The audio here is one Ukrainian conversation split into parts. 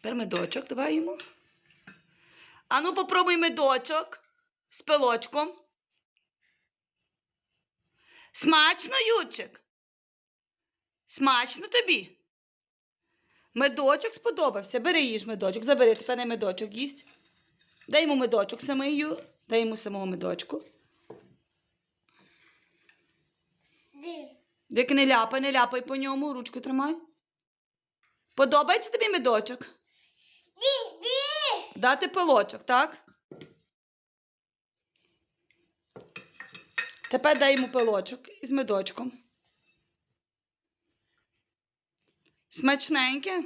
Тепер медочок давай йому. Ану, попробуй медочок з пилочком. Смачно, Ючик? Смачно тобі? Медочок сподобався. Бери їж медочок. Забери, тепер не медочок їсть. Дай йому медочок самий, Ю. Дай йому самого медочку. Ди. Як не ляпай, не ляпай по ньому, ручку тримай. Подобається тобі медочок? Дати пилочок, так? Тепер дай йому пилочок із медочком. Смачненьке.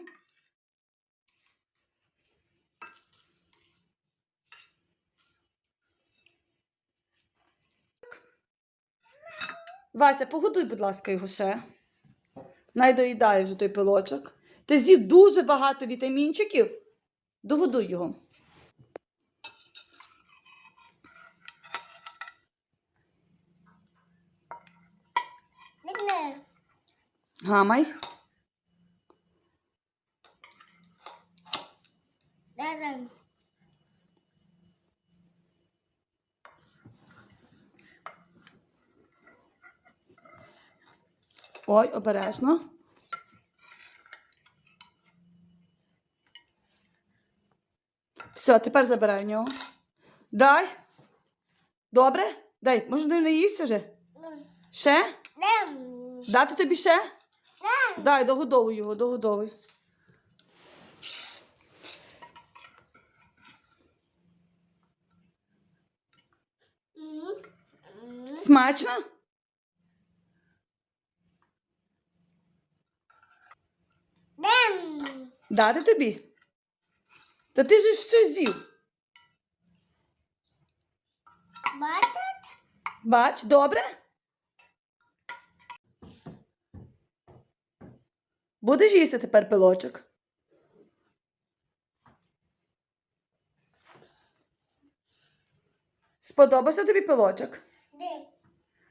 Вася, погодуй, будь ласка, його ще. Най доїдає вже той пилочок. Ти з'їв дуже багато вітамінчиків. Догодуй його. Гамай. Ой, обережно. Все, тепер забирай в нього. Дай. Добре? Дай. Може, не наївся вже? Ще? Дати тобі ще? Дай, догодовуй його, догодовуй. Смачно? Дати тобі? Та ти ж щось з'їв. Бачиш? Бач, добре? Будеш їсти тепер пилочок? Сподобався тобі пилочок? Ди.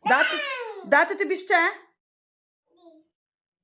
Дати, дати тобі ще?